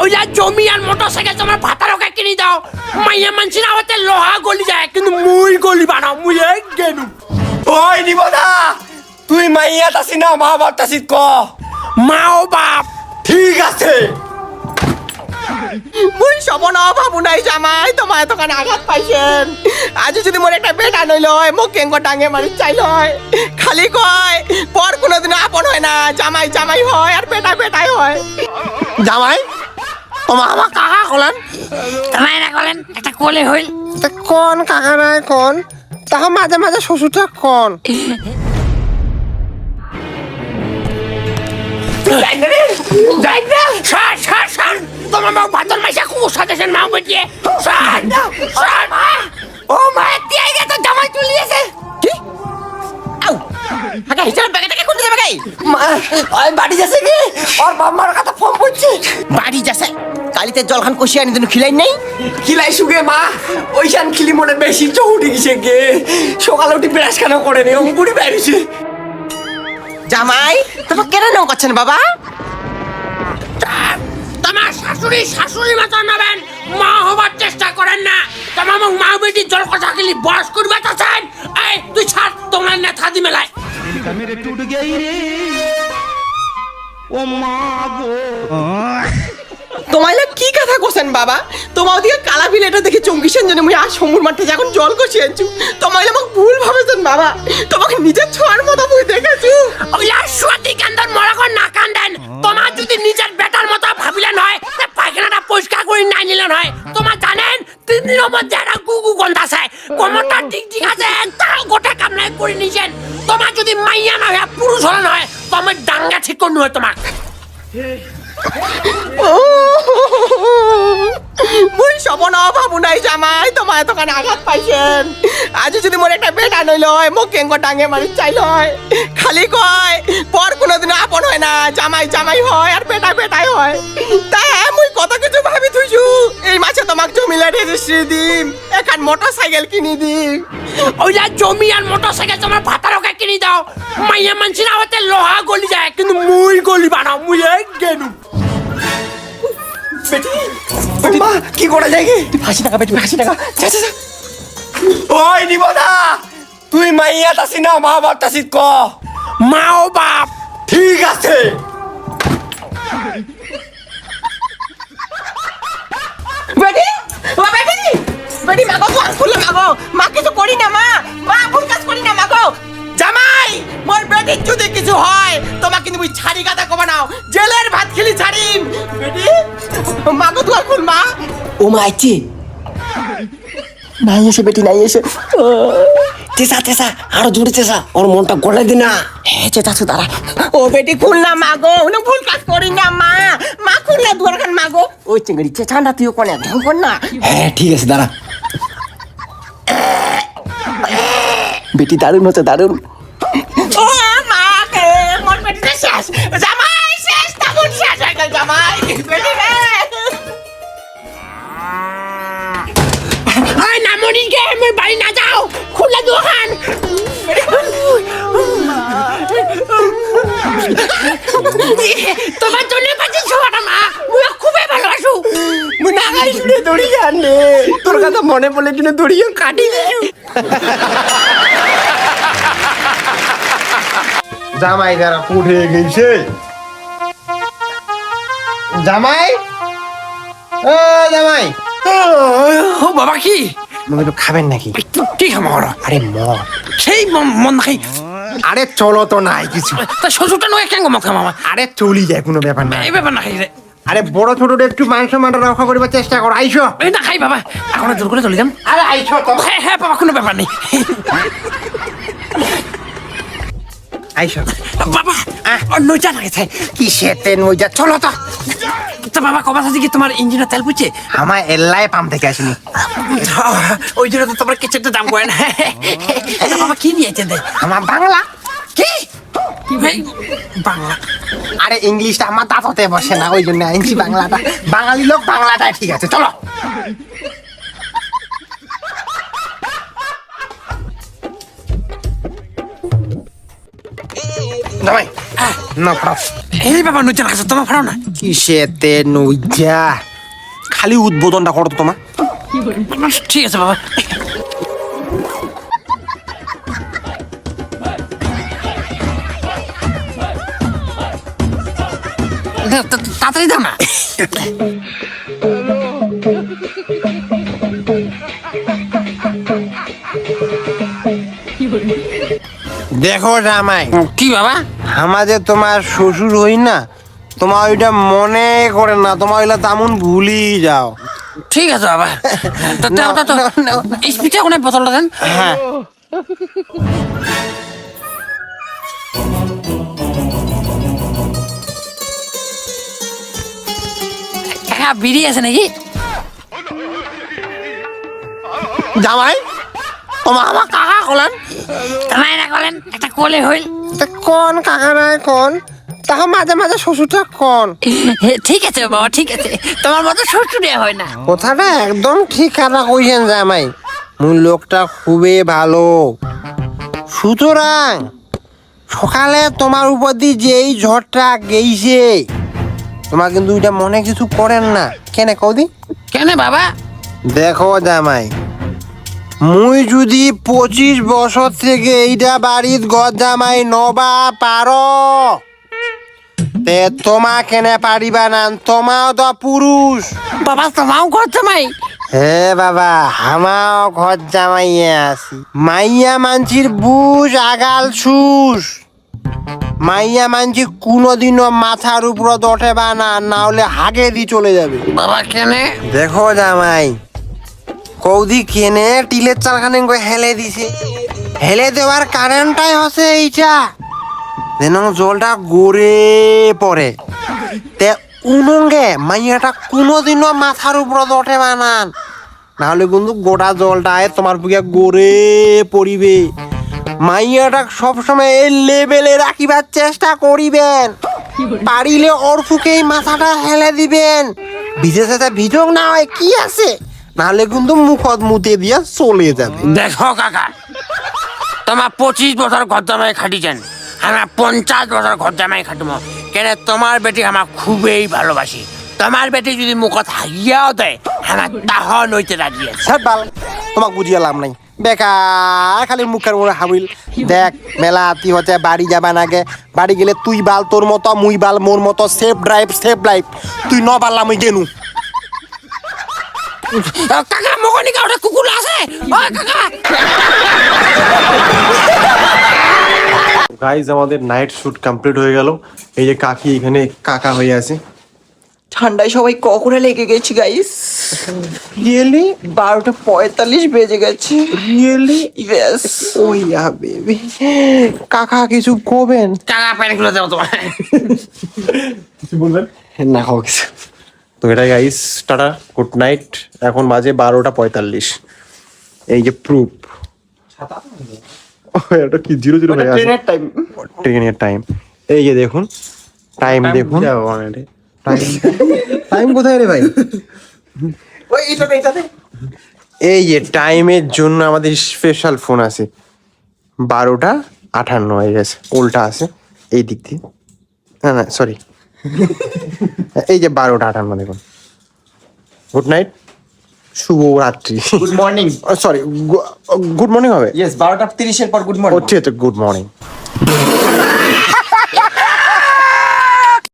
ওই জমি আর motor cycle তোমার ভাতারকে কিনে দাও। মাইয়া মানছি না হতে লোহা গলি যায় কিন্তু মুই গলি বানাও মুই এক গেনু। ওই নিবদা তুই মাইয়া তাসি না মা বাপ তাসি ক। মা ও বাপ। ঠিক আছে। মুই সপন ভাবু নাই জামাই তোমার এতখানে আঘাত পাইছেন। আজি যদি মোর একটা বেটা নইল হয় মোক কেঙ্গ ডাঙে মারি চাইল হয়। খালি কয় পর কোনোদিন আপন হয় না জামাই জামাই হয় আর বেটা বেটাই হয়। জামাই তোমার আমার কাকা কলেন। তোমায় না বলেন একটা কোলে হইল। তা কোন কাকা নাই কোন? তাহা মাঝে মাঝে শ্বশুরটা কোন? তোমার মা ভাতর মাইসা খুব সাজেছেন মা বেটিয়ে। ও মা দিয়ে গে জামাই তুলিয়েছে কি? আউ হাকা হিসাব ব্যাগটাকে কোন দিকে বাগাই ওই বাড়ি যাচ্ছে কি? ওর বাম্মার কথা ফোন করছে। বাড়ি যাচ্ছে। কালিতে জলখান কষি আনি তুমি খিলাই নাই? খিলাই সুগে মা। ওইখান খিলি মনে বেশি চৌড়ি গেছে গে। সকালে উঠি ব্রাশ খানো করে নি? অঙ্কুরি বেরিয়েছে। জামাই তোমার কেন নাম করছেন বাবা? তোমার শাশুড়ি শাশুড়ি মতো নেবেন মা হবার চেষ্টা করেন না। তোমার মা বেটি জল কথা খেলি বয়স করবে তো চান এই তুই ছাড় তোমার না থাদি মেলায় ও মা গো। তোমাইলে কি কথা কোসেন বাবা? তোমার ওদিকে কালা বিলেটা দেখে চমকিছেন জানে মুই আর সমুর মাঠে যখন জল কষিয়েছু তোমাইলে আমাকে ভুল ভাবেছেন বাবা। তোমাকে নিজের ছোঁয়ার মতো মুই দেখেছু। ওইলা সুয়াতি কান্দন মরকর না কান্দেন। তোমার যদি নিজের বেটার মতো ভাবিলেন হয় তা পায়খানাটা পরিষ্কার করে নাই নিলেন হয় তোমার জানেন তিন মধ্যে একটা গুগু গন্ধ আছে। কোমরটা ঠিক ঠিক আছে তাও গোটা কামনায় করে নিছেন। তোমার যদি মাইয়া না হয় পুরুষ হলেন হয় তোমার ডাঙ্গা ঠিক করুন হয় তোমার। মুই সপন ভাবু নাই জামাই তোমার এতখানে আঘাত পাইছেন। আজি যদি মোর একটা বেটা নইল হয়, মোক কেঙ্গ ডাঙে মারি চাইল হয়। খালি কয় পর কোনোদিন আপন হয় না, জামাই জামাই হয় আর বেটা বেটাই হয়। তাই মুই কত কিছু ভাবি থুইছু এই মাসে তোমাক জমিলা রেজিস্ট্রি দিম, এখান মোটর সাইকেল কিনি দিম। ওইলা জমি আর মোটর সাইকেল তোমার ভাতারকে কিনে দাও। মাইয়া মানছি না হতে লোহা গলি যায়, কিন্তু মুই গলি বানাও মুই এক গেনু মা কি করা যায় কি? হাসি টাকা বেটি হাসি টাকা। যা যা। ওই নিবদা তুই মাইয়া তাসি না মা বাপ তাসি ক। মা ও বাপ। ঠিক আছে। বেটি ও বেটি বেটি মাগো তো খুলে মাগো। মা কিছু করি না মা। মা বেটির যদি কিছু হয় তোমাকে মুই ছাড়ি গাদা কবা নাও। জেলের ভাত খেলি ছাড়িম বেটি মাগো তো আর খুল মা? ও মা আইছি নাই এসে বেটি নাই এসে। তেসা তেসা আরও জোরে তেসা ওর মনটা গড়াই দি না। হ্যাঁ চেতাছু দাঁড়া। ও বেটি খুল না মাগো। উনি ভুল কাজ করি না মা। মা খুল না দুয়ার খান মাগো। ওই চিংড়ি চেঁচান্ডা তুইও কোনে ঢং কর না। হ্যাঁ ঠিক আছে দাঁড়া। বেটি দারুণ হচ্ছে দারুণ। বাড়ি না যাও। খুলে দোকান। তোমার জন্য পাচ্ছি ছোয়াটা মা। মুই খুবই ভালোবাসু। মুই নাগাই শুনে দড়ি আনে তোর কথা মনে পড়লে জন্য দড়িও কাটি দিছু জামাই যারা উঠে গেছে। জামাই? ও জামাই। ও বাবা কি? তো খাবেন নাকি? কি খামার আরে মদ। সেই মন মন খাই আরে চলো তো নাই কিছু। তা শ্বশুরটা নয় কেন মত খামামা আরে চলি যায় কোনো ব্যাপার নাই। এই ব্যাপার না খাই রে আরে বড় ছোট একটু মান সম্মান রক্ষা করিবার চেষ্টা করো আইসো এই না খাই বাবা এখন জোর করে চলে যান আরে আইসো তো। হ্যাঁ হ্যাঁ বাবা কোনো ব্যাপার নেই। আইসো বাবা অন্য চা লাগেছে। কি সেতে নই যা চলো তো। তা বাবা কবা কি তোমার তেল পুছে আমার এল্লাই পাম্প থেকে আসিনি। ওই জন্য তো তোমার কিছু একটা দাম করেন তা বাবা কি দিয়েছে দে আমার বাংলা? কি? ভাই? বাংলা। আরে ইংলিশটা আমার দাঁততে বসে না ওই জন্য বাংলাটা। বাঙালি লোক বাংলাটা ঠিক আছে চলো। জামাই না ফাড়াও। এই বাবা নইতে লাগছে তোমার ফাড়াও না। কিসেতে নইজা? খালি উদ্বোধনটা করো তো তোমার। ঠিক আছে বাবা। তাড়াতাড়ি দাও না। দেখো জামাই। কি বাবা? আমাদের তোমার শ্বশুর হই না তোমার ওইটা মনে করে না তোমার ওইটা তেমন ভুলি যাও। ঠিক আছে বাবা। তো স্পিচে কোনে বোতলটা দেন? হ্যাঁ। কাকা বিড়ি আছে নাকি? জামাই? তোমার আমার কাকা কলেন। কামাই না করেন একটা কোলে হইল। কোন কাকা নাই কোন? তাহা মাঝে মাঝে শ্বশুরটা কোন? ঠিক আছে বাবা ঠিক আছে। তোমার মতো শ্বশুরে হয় না। কথাটা একদম ঠিক কথা কইছেন জামাই। মূল লোকটা খুবই ভালো। সুতরাং সকালে তোমার উপর দিয়ে যেই ঝড়টা গেইছে তোমার কিন্তু ওইটা মনে কিছু করেন না। কেন কৌদি? কেন বাবা? দেখো জামাই মুই যদি পঁচিশ বছর থেকে এইটা বাড়ির ঘর জামাই নবা পার। তে তোমা কেনে পারিবা না? তোমাও তো পুরুষ। বাবা তোমাও করতে মাই হে বাবা আমাও ঘর জামাইয়ে আছি। মাইয়া মানছির বুঝ আগাল সুস। মাইয়া মানছি কোনোদিনও মাথার উপর ওঠে বা না না হলে হাগে দি চলে যাবে। বাবা কেনে? দেখো জামাই কৌদি কেনে টিলের চালখানে করে হেলে দিছে। হেলে দেওয়ার কারেন্টটাই হচ্ছে এইটা। যেন জলটা গড়ে পড়ে। তে উনঙ্গে মাইয়াটা কোনোদিনও মাথার উপরত ওঠে বানান নাহলে কিন্তু গোটা জলটা আয় তোমার বুকে গড়ে পড়িবে। মাইয়াটা সবসময় এই লেভেলে রাখিবার চেষ্টা করিবেন। পারিলে ওর ফুকেই মাথাটা হেলে দিবেন। ভিজে সাথে ভিজক না হয়, কি আছে? নাহলে কিন্তু মুখত মুতে দিয়া চলে যাবে। দেখো কাকা তোমার পঁচিশ বছর ঘর জামাই খাটিছেন আমরা পঞ্চাশ বছর ঘর জামাই খাটবো কেন তোমার বেটি আমার খুবই ভালোবাসি। তোমার বেটি যদি মুখত হাইয়াও দেয় আমার তাহ নইতে রাজি আছে। স্যার বাল তোমাক বুঝিয়ে লাভ নাই। বেকার খালি মুখের উপরে হাবিল। দেখ মেলা আতি হচ্ছে বাড়ি যাবা নাগে বাড়ি গেলে তুই বাল তোর মতো মুই বাল মোর মতো সেফ ড্রাইভ সেফ লাইফ তুই ন পারলাম মুই গেনু। কাকা মকনিকা ওটা কুকুর আছে? ও কাকা! গাইজ আমাদের নাইট শুট কমপ্লিট হয়ে গেল। এই যে কাকি এখানে কাকা হয়ে আছে। ঠান্ডায় সবাই কখনো লেগে গেছি গাইস রিয়েলি বারোটা পঁয়তাল্লিশ বেজে গেছে। Really yes oh yeah baby কাকা কিছু করবেন? কাকা প্যান্টগুলো দেবো তোমার কিছু বলবেন? না হোক কিছু। তো এটা গাইস টাটা গুড নাইট এখন বাজে বারোটা পঁয়তাল্লিশ। এই যে প্রুফ এটা কি জিরো জিরো ট্রেনের টাইম ট্রেনের টাইম এই যে দেখুন টাইম দেখুন। টাইম টাইম কোথায় রে ভাই? ওই এই যে টাইমের জন্য আমাদের স্পেশাল ফোন আছে। বারোটা আঠান্ন হয়ে গেছে। উল্টা আছে। এই দিক দিয়ে। না না সরি এই যে বারোটা আটান্ন দেখুন। গুড নাইট শুভ রাত্রি good morning sorry good morning হবে? ইয়েস বারোটা তিরিশের পর গুড মর্নিং ঠিক আছে গুড মর্নিং